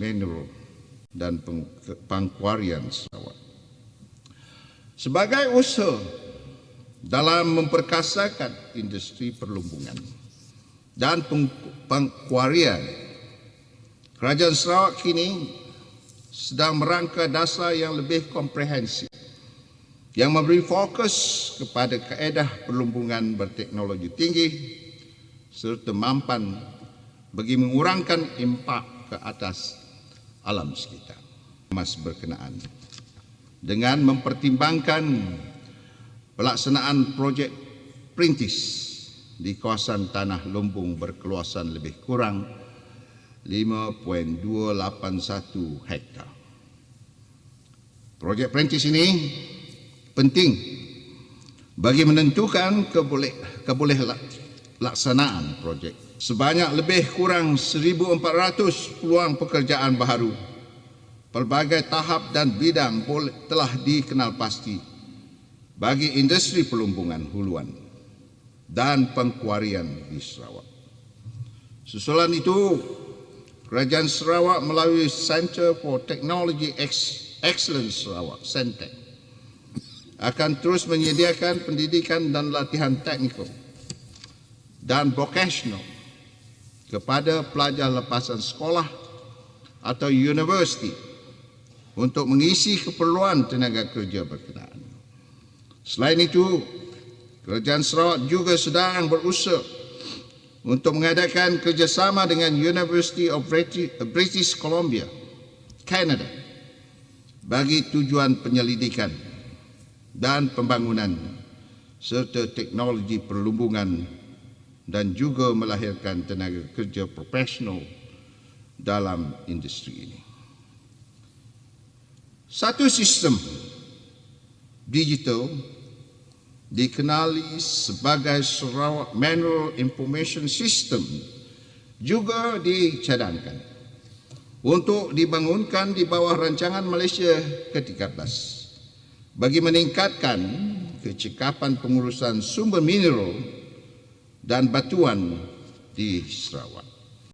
mineral dan pengkuarian Sarawak. Sebagai usaha dalam memperkasakan industri perlumbungan dan pengkuarian, Kerajaan Sarawak kini sedang merangka dasar yang lebih komprehensif yang memberi fokus kepada kaedah perlumbungan berteknologi tinggi serta mampan bagi mengurangkan impak ke atas alam sekitar mas berkenaan dengan mempertimbangkan pelaksanaan projek perintis di kawasan tanah lumbung berkeluasan lebih kurang 5.281 hektar. Projek perintis ini penting bagi menentukan keboleh keboleh laksanaan projek. Sebanyak lebih kurang 1,400 peluang pekerjaan baharu. Pelbagai tahap dan bidang telah dikenal pasti bagi industri pelumbungan huluan dan pengkuarian di Sarawak. Susulan itu, Kerajaan Sarawak melalui Center for Technology Excellence Sarawak, CENTEC, akan terus menyediakan pendidikan dan latihan teknikal dan vocational kepada pelajar lepasan sekolah atau universiti untuk mengisi keperluan tenaga kerja berkenaan. Selain itu, Kerajaan Sarawak juga sedang berusaha untuk mengadakan kerjasama dengan University of British Columbia, Canada bagi tujuan penyelidikan dan pembangunan serta teknologi perlumbungan dan juga melahirkan tenaga kerja profesional dalam industri ini. Satu sistem digital dikenali sebagai Sarawak Manual Information System juga dicadangkan untuk dibangunkan di bawah rancangan Malaysia ke-13 bagi meningkatkan kecekapan pengurusan sumber mineral dan batuan di Sarawak.